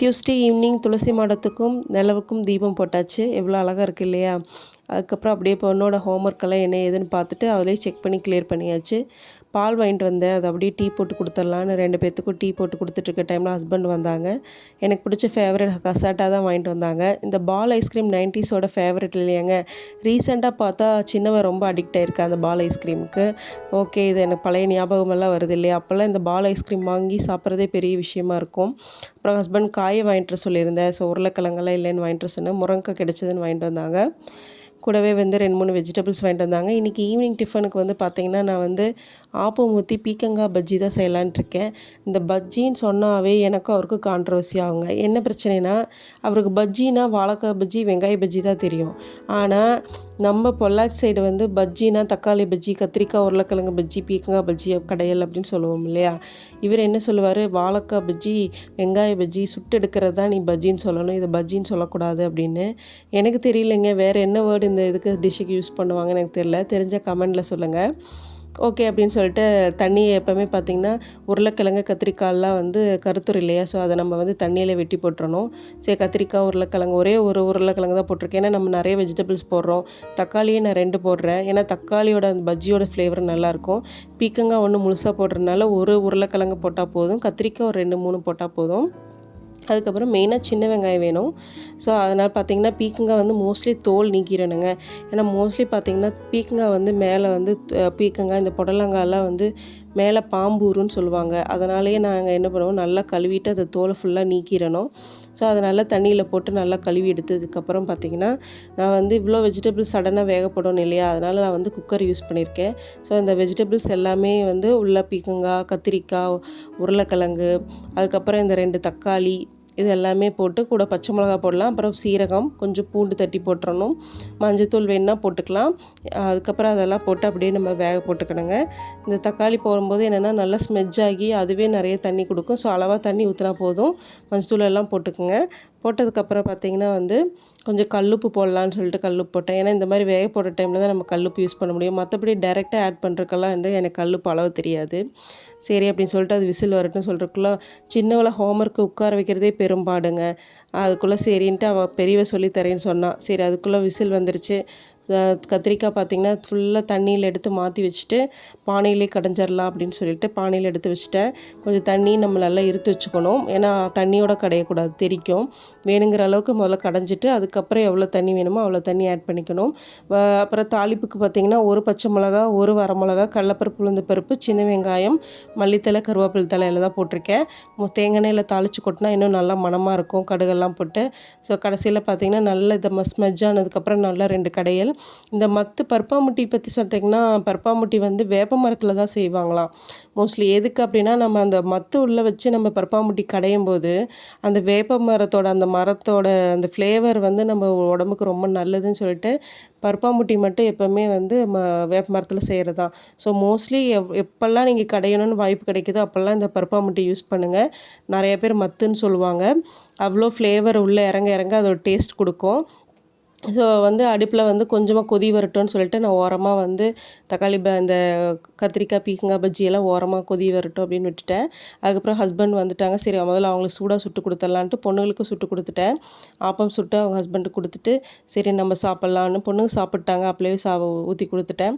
Tuesday evening துளசி மாடத்துக்கும் நிலவுக்கும் தீபம் போட்டாச்சு. எவ்வளோ அழகாக இருக்குது இல்லையா? அதுக்கப்புறம் அப்படியே பொண்ணோட ஹோம் ஒர்க்கெல்லாம் என்ன ஏதுன்னு பார்த்துட்டு அதிலே செக் பண்ணி கிளியர் பண்ணியாச்சு. பால் வாங்கிட்டு வந்தேன். அதை அப்படியே டீ போட்டு கொடுத்துட்லான்னு ரெண்டு பேர்த்துக்கும் டீ போட்டு கொடுத்துட்ருக்க டைமில் ஹஸ்பண்ட் வந்தாங்க. எனக்கு பிடிச்ச ஃபேவரட் கசாட்டாக தான் வாங்கிட்டு வந்தாங்க. இந்த பால் ஐஸ்கிரீம் நைன்டிஸோட ஃபேவரட் இல்லையாங்க. ரீசெண்டாக பார்த்தா சின்னவன் ரொம்ப அடிக்ட் ஆயிருக்கு அந்த பால் ஐஸ்கிரீமுக்கு ஓகே இது எனக்கு பழைய ஞாபகமெல்லாம் வருது இல்லையா? அப்போல்லாம் இந்த பால் ஐஸ்கிரீம் வாங்கி சாப்பிட்றதே பெரிய விஷயமா இருக்கும். அப்புறம் ஹஸ்பண்ட் காயை வாங்கிட்டு சொல்லியிருந்தேன். ஸோ உருளைக்கிழங்கெல்லாம் இல்லைன்னு வாங்கிட்டு சொன்னேன். முருங்கை கிடச்சதுன்னு வாங்கிட்டு வந்தாங்க. கூடவே வந்து ரெண்டு மூணு வெஜிடபிள்ஸ் வாங்கிட்டு வந்தாங்க. இன்றைக்கி ஈவினிங் டிஃபனுக்கு வந்து பார்த்திங்கன்னா நான் வந்து ஆப்பம் ஊற்றி பீக்கங்காய் பஜ்ஜி தான் செய்யலான்ட்டு இருக்கேன். இந்த பஜ்ஜின்னு சொன்னாவே எனக்கும் அவருக்கும் கான்ட்ரவர்சி ஆகுங்க. என்ன பிரச்சனைனா அவருக்கு பஜ்ஜினா வாழைக்காய் பஜ்ஜி வெங்காய பஜ்ஜி தான் தெரியும். ஆனால் நம்ம பொள்ளாச்சி சைடு வந்து பஜ்ஜினா தக்காளி பஜ்ஜி கத்திரிக்காய் உருளைக்கிழங்கு பஜ்ஜி பீக்கங்காய் பஜ்ஜி கடையல் அப்படின்னு சொல்லுவோம் இல்லையா? இவர் என்ன சொல்லுவார்? வாழைக்காய் பஜ்ஜி வெங்காய பஜ்ஜி சுட்டு எடுக்கிறது தான் நீ பஜ்ஜின்னு சொல்லணும். இதை பஜ்ஜின்னு சொல்லக்கூடாது அப்படின்னு. எனக்கு தெரியலைங்க வேறு என்ன வேர்டு இந்த இதுக்கு டிஷ்ஷுக்கு யூஸ் பண்ணுவாங்க எனக்கு தெரியல. தெரிஞ்ச கமெண்டில் சொல்லுங்கள் ஓகே அப்படின்னு சொல்லிட்டு தண்ணியை எப்போவுமே பார்த்திங்கன்னா உருளைக்கிழங்கு கத்திரிக்காயெலாம் வந்து கருத்துரு இல்லையா? ஸோ அதை நம்ம வந்து தண்ணியில் வெட்டி போட்டுறணும். சரி கத்திரிக்காய் உருளைக்கிழங்கு ஒரே ஒரு உருளைக்கிழங்கு தான் போட்டிருக்கேன். ஏன்னா நம்ம நிறைய வெஜிடபிள்ஸ் போடுறோம். தக்காளியே நான் ரெண்டு போடுறேன். ஏன்னா தக்காளியோட அந்த பஜ்ஜியோட ஃப்ளேவர் நல்லாயிருக்கும். பீக்கங்காய் ஒன்று முழுசாக போடுறதுனால ஒரு உருளைக்கிழங்கு போட்டால் போதும். கத்திரிக்காய் ஒரு ரெண்டு மூணு போட்டால் போதும். அதுக்கப்புறம் மெயினாக சின்ன வெங்காயம் வேணும். ஸோ அதனால் பார்த்திங்கன்னா பீக்கங்காய் வந்து மோஸ்ட்லி தோல் நீக்கிடணுங்க. ஏன்னா மோஸ்ட்லி பார்த்திங்கன்னா பீக்கங்காய் வந்து மேலே வந்து பீக்கங்காய் இந்த புடலங்காயெல்லாம் வந்து மேலே பாம்பூருன்னு சொல்லுவாங்க. அதனாலேயே நாங்கள் என்ன பண்ணுவோம் நல்லா கழுவிட்டு அந்த தோலை ஃபுல்லாக நீக்கிடணும். ஸோ அதை நல்லா தண்ணியில் போட்டு நல்லா கழுவி எடுத்ததுக்கப்புறம் பார்த்திங்கன்னா நான் வந்து இவ்வளோ வெஜிடபிள்ஸ் சடனாக வேகப்படணும் இல்லையா? அதனால் நான் வந்து குக்கர் யூஸ் பண்ணியிருக்கேன் ஸோ அந்த வெஜிடபிள்ஸ் எல்லாமே வந்து உள்ள பீக்கங்காய் கத்திரிக்காய் உருளைக்கிழங்கு அதுக்கப்புறம் இந்த ரெண்டு தக்காளி இது எல்லாமே போட்டு கூட பச்சை மிளகா போடலாம். அப்புறம் சீரகம் கொஞ்சம் பூண்டு தட்டி போட்டுறணும். மஞ்சத்தூள் வேணுன்னா போட்டுக்கலாம். அதுக்கப்புறம் அதெல்லாம் போட்டு அப்படியே நம்ம வேக போட்டுக்கணுங்க. இந்த தக்காளி போடும்போது என்னென்னா நல்லா ஸ்மெஜ் ஆகி அதுவே நிறைய தண்ணி கொடுக்கும். ஸோ அளவாக தண்ணி ஊற்றினா போதும். மஞ்சத்தூள் எல்லாம் போட்டுக்கோங்க. போட்டதுக்கப்புறம் பார்த்திங்கன்னா வந்து கொஞ்சம் கல்லுப்பு போடலான்னு சொல்லிட்டு கல்லுப்பு போட்டேன். ஏன்னா இந்த மாதிரி வேக போடுற டைமில் தான் நம்ம கல்லுப்பு யூஸ் பண்ண முடியும். மற்றபடி டேரெக்டாக ஆட் பண்ணுறக்கெல்லாம் வந்து எனக்கு கல்லுப்பு அளவு தெரியாது. சரி அப்படின்னு சொல்லிட்டு அது விசில் வரட்டும் சொல்கிறக்குள்ள சின்னவளை ஹோம்ஒர்க்கு உட்கார வைக்கிறதே பெரும்பாடுங்க. அதுக்குள்ளே சரின்ட்டு அவள் பெரியவ சொல்லித்தரேன்னு சொன்னான் சரி அதுக்குள்ளே விசில் வந்துருச்சு. கத்திரிக்காய் பார்த்திங்கன்னா ஃபுல்லாக தண்ணியில் எடுத்து மாற்றி வச்சுட்டு பானையிலே கடைஞ்சிடலாம் அப்படின்னு சொல்லிட்டு பானையில் எடுத்து வச்சுட்டேன். கொஞ்சம் தண்ணி நம்ம நல்லா இருத்து வச்சுக்கணும். ஏன்னா தண்ணியோட கடையக்கூடாது தெரிக்கும். வேணுங்கிற அளவுக்கு முதல்ல கடைஞ்சிட்டு அதுக்கப்புறம் எவ்வளோ தண்ணி வேணுமோ அவ்வளோ தண்ணி ஆட் பண்ணிக்கணும். அப்புறம் தாளிப்புக்கு பார்த்திங்கன்னா ஒரு பச்சை மிளகா ஒரு வரமிளகா கடலப்பருப்பு உளுந்து பருப்பு சின்ன வெங்காயம் மல்லித்தலை கருவேப்பிலை தலையில் தான் போட்டிருக்கேன். தேங்காயில் தாளித்து கொட்டினா இன்னும் நல்லா மனமாக இருக்கும். கடுகெல்லாம் போட்டு. ஸோ கடைசியில் பார்த்திங்கன்னா நல்ல இதை மஸ் ஆனதுக்கப்புறம் நல்லா ரெண்டு கடையல் இந்த மத்து பருப்பாமுட்டி பற்றி சொல்லிட்டிங்கன்னா பருப்பாமுட்டி வந்து வேப்ப மரத்தில் தான் செய்வாங்களாம். மோஸ்ட்லி எதுக்கு அப்படின்னா நம்ம அந்த மத்து உள்ளே வச்சு நம்ம பருப்பாமுட்டி கடையும் போது அந்த வேப்ப மரத்தோட அந்த மரத்தோட அந்த ஃப்ளேவர் வந்து நம்ம உடம்புக்கு ரொம்ப நல்லதுன்னு சொல்லிட்டு பருப்பாமுட்டி மட்டும் எப்போவுமே வந்து ம வேப்ப மரத்தில் செய்கிறது தான் ஸோ மோஸ்ட்லி எப் எப்போல்லாம் நீங்கள் கடையணும்னு வாய்ப்பு கிடைக்குதோ அப்போல்லாம் இந்த பருப்பாமுட்டி யூஸ் பண்ணுங்கள் நிறைய பேர் மத்துன்னு சொல்லுவாங்க. அவ்வளோ ஃப்ளேவர் உள்ளே இறங்க இறங்க அதோட டேஸ்ட் கொடுக்கும். ஸோ வந்து அடுப்பில் வந்து கொஞ்சமாக கொதி வரட்டும்னு சொல்லிட்டு நான் ஓரமாக வந்து தக்காளி ப இந்த கத்திரிக்காய் பீக்கங்காய் பஜ்ஜியெல்லாம் ஓரமாக கொதி வரட்டும் அப்படின்னு விட்டுட்டேன். அதுக்கப்புறம் ஹஸ்பண்ட் வந்துட்டாங்க. சரி முதல்ல அவங்களுக்கு சூடாக சுட்டு கொடுத்துடலான்ட்டு பொண்ணுங்களுக்கு சுட்டு கொடுத்துட்டேன். ஆப்பம் சுட்டு அவங்க ஹஸ்பண்டுக்கு கொடுத்துட்டு சரி நம்ம சாப்பிட்லான்னு பொண்ணுங்க சாப்பிட்டாங்க. அப்படியே சா ஊற்றி கொடுத்துட்டேன்.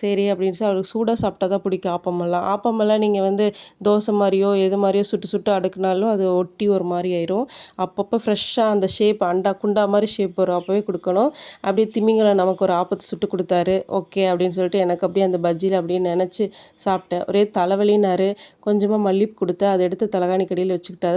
சரி அப்படின்னு சொல்லி அவருக்கு சூடாக சாப்பிட்டா தான் பிடிக்கும் ஆப்பமெல்லாம் ஆப்பமெல்லாம் நீங்கள் வந்து தோசை மாதிரியோ எது மாதிரியோ சுட்டு சுட்டு அடுக்குனாலும் அது ஒட்டி ஒரு மாதிரி ஆயிரும். அப்பப்போ ஃப்ரெஷ்ஷாக அந்த ஷேப் அண்டா குண்டா மாதிரி ஷேப் வரும். அப்போவே இருக்கணும் அப்படியே திமிங்கலம் நமக்கு ஒரு ஆபத்து சுட்டு கொடுத்தாரு. ஓகே அப்படின்னு சொல்லிட்டு எனக்கு அப்படியே அந்த பஜ்ஜியில் அப்படியே நினச்சி சாப்பிட்டேன். ஒரே தலைவலினாரு கொஞ்சமாக மல்லிப்பு கொடுத்து அதை எடுத்து தலகாணி கடியில் வச்சுக்கிட்டாரு.